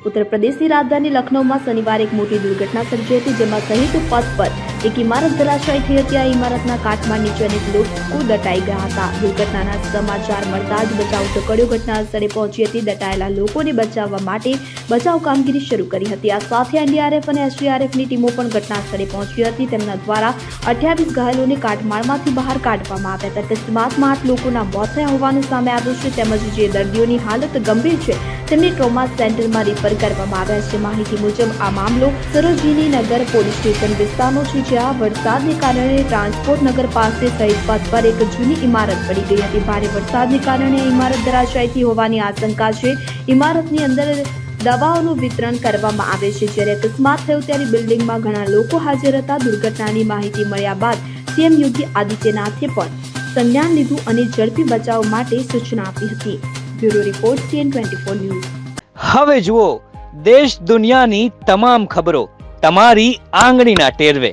ઉત્તર પ્રદેશની રાજધાની લખનૌમાં શનિવારે એક મોટી દુર્ઘટના સર્જી હતી જેમાં સહિત પથ પર એક ઇમારત ધરાશાયી થઈ હતી. આ ઇમારતના કાટમાં નીચે અનેક લોકો દટાઈ ગયા હતા. દુર્ઘટનાના સમાચાર મળતા જ બચાવ ટુકડીઓ ઘટના સ્થળે પહોંચી હતી. દટાયેલા લોકોને બચાવવા માટે બચાવ કામગીરી શરૂ કરી હતી. આ સાથે એનડીઆરએફ અને એસડીઆરએફની ટીમો પણ ઘટના સ્થળે પહોંચી હતી. તેમના દ્વારા અઠ્યાવીસ ઘાયલોને કાટમાળમાંથી બહાર કાઢવામાં આવ્યા હતા. અકસ્માતમાં આઠ લોકોના મોત થયા હોવાનું સામે આવ્યું છે. તેમજ જે દર્દીઓની હાલત ગંભીર છે, તેમને ટ્રોમા સેન્ટરમાં રિફર કરવામાં આવ્યા છે. માહિતી મુજબ, આ મામલો સરોજીની નગર પોલીસ સ્ટેશન વિસ્તારનો છે જ્યાં વરસાદને કારણે ટ્રાન્સપોર્ટ નગર પાસે સહિત પથ પર એક જૂની ઇમારત પડી ગઈ હતી. ભારે વરસાદને કારણે ઇમારત ધરાશાયથી હોવાની આશંકા છે. ઇમારતની અંદર દવાઓનું વિતરણ કરવામાં આવે છે. જ્યારે અકસ્માત થયો ત્યારે બિલ્ડિંગમાં ઘણા લોકો હાજર હતા. દુર્ઘટનાની માહિતી મળ્યા બાદ સીએમ યોગી આદિત્યનાથે પણ સંજ્ઞાન લીધું અને ઝડપી બચાવ માટે સૂચના આપી હતી. Bureau report CN twenty news. હવે જુઓ, દેશ દુનિયાની તમામ ખબરો તમારી આંગળીના ટેરવે.